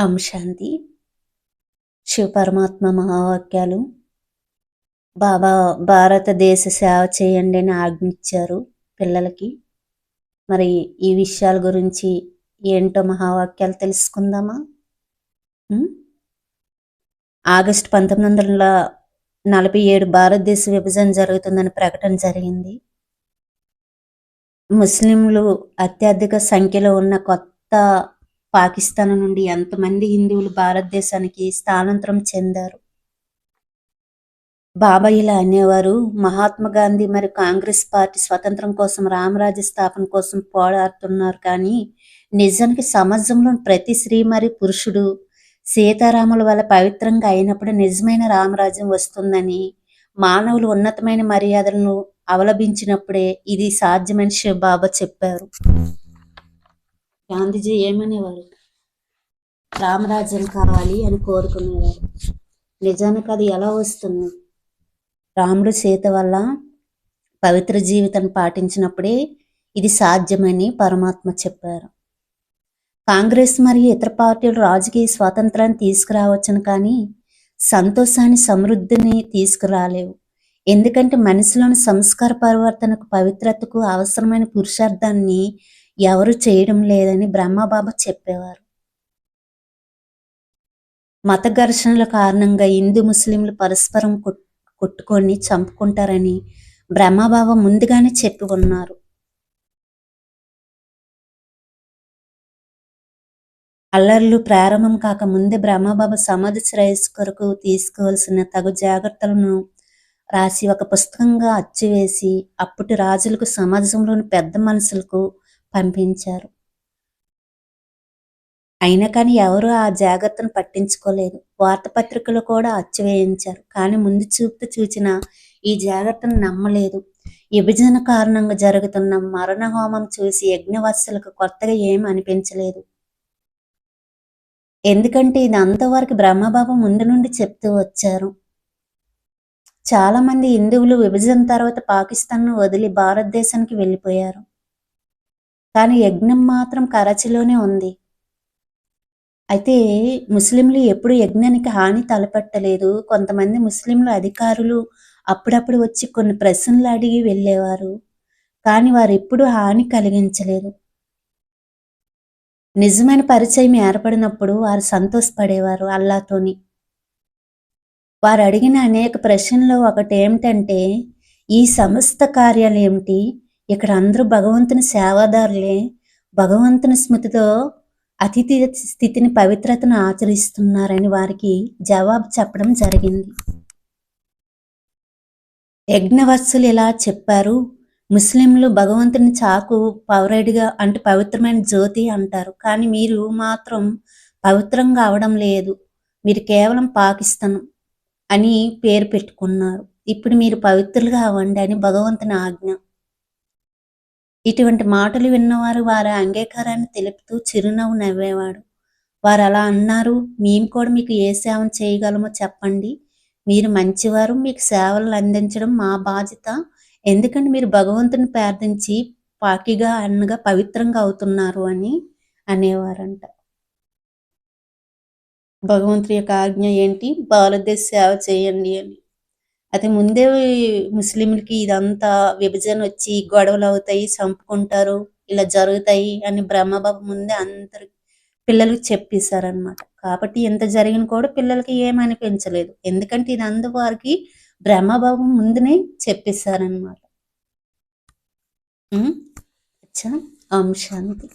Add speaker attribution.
Speaker 1: అంశాంతి. శివపరమాత్మ మహావాక్యాలు. బాబా భారతదేశ సేవ చేయండి అని ఆజ్ఞించారు పిల్లలకి. మరి ఈ విషయాల గురించి ఏంటో మహావాక్యాలు తెలుసుకుందామా? ఆగస్ట్ ఆగస్టు పంతొమ్మిది వందల నలభై ఏడు భారతదేశ విభజన జరుగుతుందని ప్రకటన జరిగింది. ముస్లింలు అత్యధిక సంఖ్యలో ఉన్న కొత్త పాకిస్తాన్ నుండి ఎంతమంది హిందువులు భారతదేశానికి స్థానాంతరం చెందారు? బాబా ఇలా అనేవారు మహాత్మా గాంధీ మరి కాంగ్రెస్ పార్టీ స్వతంత్రం కోసం రామరాజ్య స్థాపన కోసం పోరాడుతున్నారు కానీ నిజానికి సమాజంలో ప్రతి స్త్రీ మరియు పురుషుడు సీతారాముల వల్ల పవిత్రంగా అయినప్పుడు నిజమైన రామరాజ్యం వస్తుందని మానవులు ఉన్నతమైన మర్యాదలను అవలంబించినప్పుడే ఇది సాధ్యమని శివబాబా చెప్పారు. గాంధీజీ ఏమనేవారు? రామరాజ్యం కావాలి అని కోరుకునేవారు. నిజానికి అది ఎలా వస్తుంది? రాముడు సీత వల్ల పవిత్ర జీవితం పాటించినప్పుడే ఇది సాధ్యమని పరమాత్మ చెప్పారు. కాంగ్రెస్ మరియు ఇతర పార్టీలు రాజకీయ స్వాతంత్రాన్ని తీసుకురావచ్చును కానీ సంతోషాన్ని సమృద్ధిని తీసుకురాలేవు. ఎందుకంటే మనిషిలోని సంస్కార పరివర్తనకు పవిత్రతకు అవసరమైన పురుషార్థాన్ని ఎవరు చేయడం లేదని బ్రహ్మబాబా చెప్పేవారు. మత ఘర్షణల కారణంగా హిందూ ముస్లింలు పరస్పరం కొట్టుకొని చంపుకుంటారని బ్రహ్మబాబా ముందుగానే చెప్పి ఉన్నారు. అల్లర్లు ప్రారంభం కాక ముందే బ్రహ్మబాబా సమాధి శ్రేయస్సు కొరకు తీసుకోవాల్సిన తగు జాగ్రత్తలను రాసి ఒక పుస్తకంగా అచ్చువేసి అప్పటి రాజులకు సమాజంలోని పెద్ద మనుషులకు పంపించారు. అయినా కానీ ఎవరు ఆ జాగ్రత్తను పట్టించుకోలేదు. వార్తాపత్రికలు కూడా అచ్చివేయించారు కానీ ముందు చూపుతూ చూచిన ఈ జాగ్రత్తను నమ్మలేదు. విభజన కారణంగా జరుగుతున్న మరణ హోమం చూసి యజ్ఞవత్సలకు కొత్తగా ఏం అనిపించలేదు. ఎందుకంటే ఇది అంతవరకు బ్రహ్మబాబు ముందు నుండి చెప్తూ వచ్చారు. చాలామంది హిందువులు విభజన తర్వాత పాకిస్తాన్ను వదిలి భారతదేశానికి వెళ్ళిపోయారు. కానీ యజ్ఞం మాత్రం కరచిలోనే ఉంది. అయితే ముస్లింలు ఎప్పుడు యజ్ఞానికి హాని తలపెట్టలేదు. కొంతమంది ముస్లింలు అధికారులు అప్పుడప్పుడు వచ్చి కొన్ని ప్రశ్నలు అడిగి వెళ్ళేవారు. కానీ వారు ఎప్పుడు హాని కలిగించలేదు. నిజమైన పరిచయం ఏర్పడినప్పుడు వారు సంతోషపడేవారు అల్లాతోని. వారు అడిగిన అనేక ప్రశ్నల్లో ఒకటి ఏమిటంటే ఈ సంస్థ కార్యాలు ఏమిటి? ఇక్కడ అందరూ భగవంతుని సేవాదారులే. భగవంతుని స్మృతితో అతిథి స్థితిని పవిత్రతను ఆచరిస్తున్నారని వారికి జవాబు చెప్పడం జరిగింది. యజ్ఞవత్సులు ఇలా చెప్పారు. ముస్లింలు భగవంతుని చాకు పౌరేడిగా అంటే పవిత్రమైన జ్యోతి అంటారు. కానీ మీరు మాత్రం పవిత్రంగా అవడం లేదు. మీరు కేవలం పాకిస్తాన్ అని పేరు పెట్టుకున్నారు. ఇప్పుడు మీరు పవిత్రులుగా అవ్వండి అని భగవంతుని ఆజ్ఞ. ఇటువంటి మాటలు విన్నవారు వారి అంగీకారాన్ని తెలుపుతూ చిరునవ్వు నవ్వేవాడు. వారు అలా అన్నారు మేము కూడా మీకు ఏ సేవ చేయగలమో చెప్పండి. మీరు మంచివారు మీకు సేవలు అందించడం మా బాధ్యత. ఎందుకంటే మీరు భగవంతుని ప్రార్థించి పాకిగా అన్నగా పవిత్రంగా అవుతున్నారు అని అనేవారంట. భగవంతుని యొక్క ఆజ్ఞ ఏంటి? బాలదేశ సేవ చేయండి అని. అయితే ముందే ముస్లింలకి ఇదంతా విభజన వచ్చి గొడవలు అవుతాయి చంపుకుంటారు ఇలా జరుగుతాయి అని బ్రహ్మబాబు ముందే అందరు పిల్లలకు చెప్పేశారనమాట కాబట్టి ఎంత జరిగిన కూడా పిల్లలకి ఏమనిపించలేదు ఎందుకంటే ఇది అందు వారికి బ్రహ్మబాబు ముందునే చెప్పేశారనమాట అచ్చా ఓం శాంతి.